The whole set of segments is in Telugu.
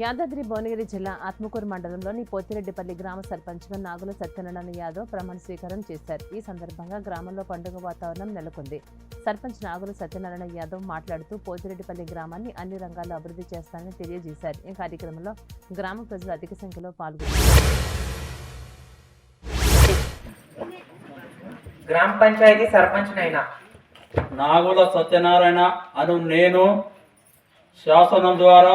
యాదాద్రి భువనగిరి జిల్లా ఆత్మకూరు మండలంలోని పోతిరెడ్డిపల్లి గ్రామ సర్పంచ్గా నాగుల సత్యనారాయణ యాదవ్ ప్రమాణ స్వీకారం చేశారు. ఈ సందర్భంగా గ్రామంలో పండుగ వాతావరణం నెలకొంది. సర్పంచ్ నాగుల సత్యనారాయణ యాదవ్ మాట్లాడుతూ పోతిరెడ్డిపల్లి గ్రామాన్ని అన్ని రంగాల్లో అభివృద్ధి చేస్తానని తెలియజేశారు. ఈ కార్యక్రమంలో గ్రామ ప్రజలు అధిక సంఖ్యలో పాల్గొన్నారు. గ్రామ పంచాయతీ సర్పంచ్నైనా? నాగుల సత్యనారాయణ అను నేను శాసనం ద్వారా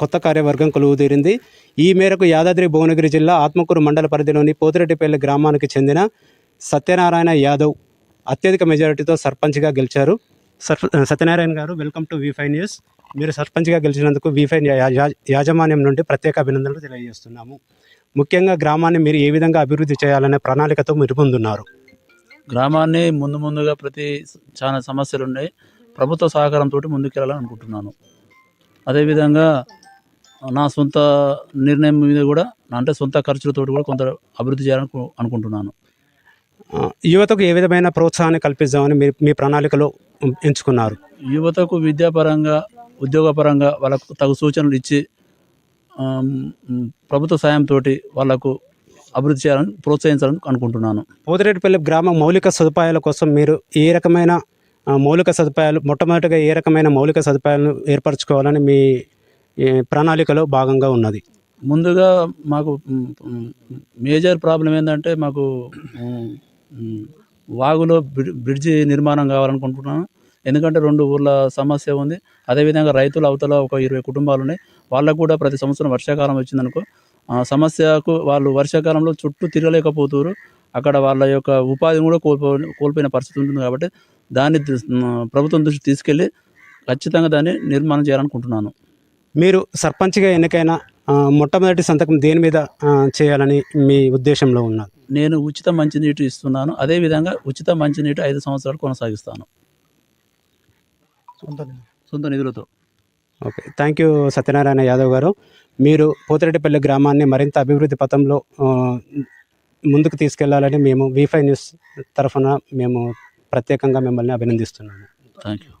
కొత్త కార్యవర్గం కొలువుదీరింది. ఈ మేరకు యాదాద్రి భువనగిరి జిల్లా ఆత్మకూరు మండల పరిధిలోని పోతిరెడ్డిపల్లి గ్రామానికి చెందిన సత్యనారాయణ యాదవ్ అత్యధిక మెజారిటీతో సర్పంచ్గా గెలిచారు. Sir Satyanarayana garu welcome to V five news. మీరు సర్పంచ్గా గెలిచినందుకు వి ఫైవ్ యా- యా- యాజమాన్యం నుండి ప్రత్యేక అభినందనలు తెలియజేస్తున్నాము. ముఖ్యంగా గ్రామాన్ని మీరు ఏ విధంగా అభివృద్ధి చేయాలనే ప్రణాళికతో మీరు ముందున్నారు గ్రామాన్ని ముందు ముందుగా ప్రతి చాలా సమస్యలు ఉన్నాయి ప్రభుత్వ సహకారంతో ముందుకెళ్ళాలని అనుకుంటున్నాను అదేవిధంగా నా సొంత నిర్ణయం మీద కూడా అంటే సొంత ఖర్చులతో కూడా కొంత అభివృద్ధి చేయాలని అనుకుంటున్నాను. యువతకు ఏ విధమైన ప్రోత్సాహాన్ని కల్పిద్దామని మీరు మీ ప్రణాళికలో ఎంచుకున్నారు? యువతకు విద్యాపరంగా ఉద్యోగపరంగా వాళ్ళకు తగు సూచనలు ఇచ్చి ప్రభుత్వ సాయంతో వాళ్ళకు అభివృద్ధి చేయాలని ప్రోత్సహించాలని అనుకుంటున్నాను. పోతిరెడ్డిపల్లి గ్రామ మౌలిక సదుపాయాల కోసం మీరు ఏ రకమైన మౌలిక సదుపాయాలు మొట్టమొదటిగా ఏ రకమైన మౌలిక సదుపాయాలను ఏర్పరచుకోవాలని మీ ప్రణాళికలో భాగంగా ఉన్నది. ముందుగా మాకు మేజర్ ప్రాబ్లం ఏంటంటే మాకు వాగులో బ్రిడ్జి నిర్మాణం కావాలనుకుంటున్నాను. ఎందుకంటే రెండు ఊర్ల సమస్య ఉంది. అదేవిధంగా రైతులు అవతల ఒక ఇరవై కుటుంబాలు ఉన్నాయి. వాళ్ళకు కూడా ప్రతి సంవత్సరం వర్షాకాలం వచ్చిందనుకో ఆ సమస్యకు వాళ్ళు వర్షాకాలంలో చుట్టూ తిరగలేకపోతున్నారు. అక్కడ వాళ్ళ యొక్క ఉపాధిని కూడా కోల్పో కోల్పోయిన పరిస్థితి ఉంటుంది కాబట్టి దాన్ని ప్రభుత్వం దృష్టి తీసుకెళ్ళి ఖచ్చితంగా దాన్ని నిర్మాణం చేయాలనుకుంటున్నాను. మీరు సర్పంచ్గా ఎన్నికైన మొట్టమొదటి సంతకం దేని మీద చేయాలని మీ ఉద్దేశంలో ఉన్నది నేను ఉచిత మంచినీటి ఇస్తున్నాను. అదేవిధంగా ఉచిత మంచినీటి ఐదు సంవత్సరాలు కొనసాగిస్తాను. సొంత నిధులతో. Okay. Thank you Satyanarayana Yadav గారు. మీరు పోతిరెడ్డిపల్లి గ్రామాన్ని మరింత అభివృద్ధి పథంలో ముందుకు తీసుకెళ్ళాలని మేము వి ఫైవ్ న్యూస్ తరఫున మేము ప్రత్యేకంగా మిమ్మల్ని అభినందిస్తున్నాము. Thank you.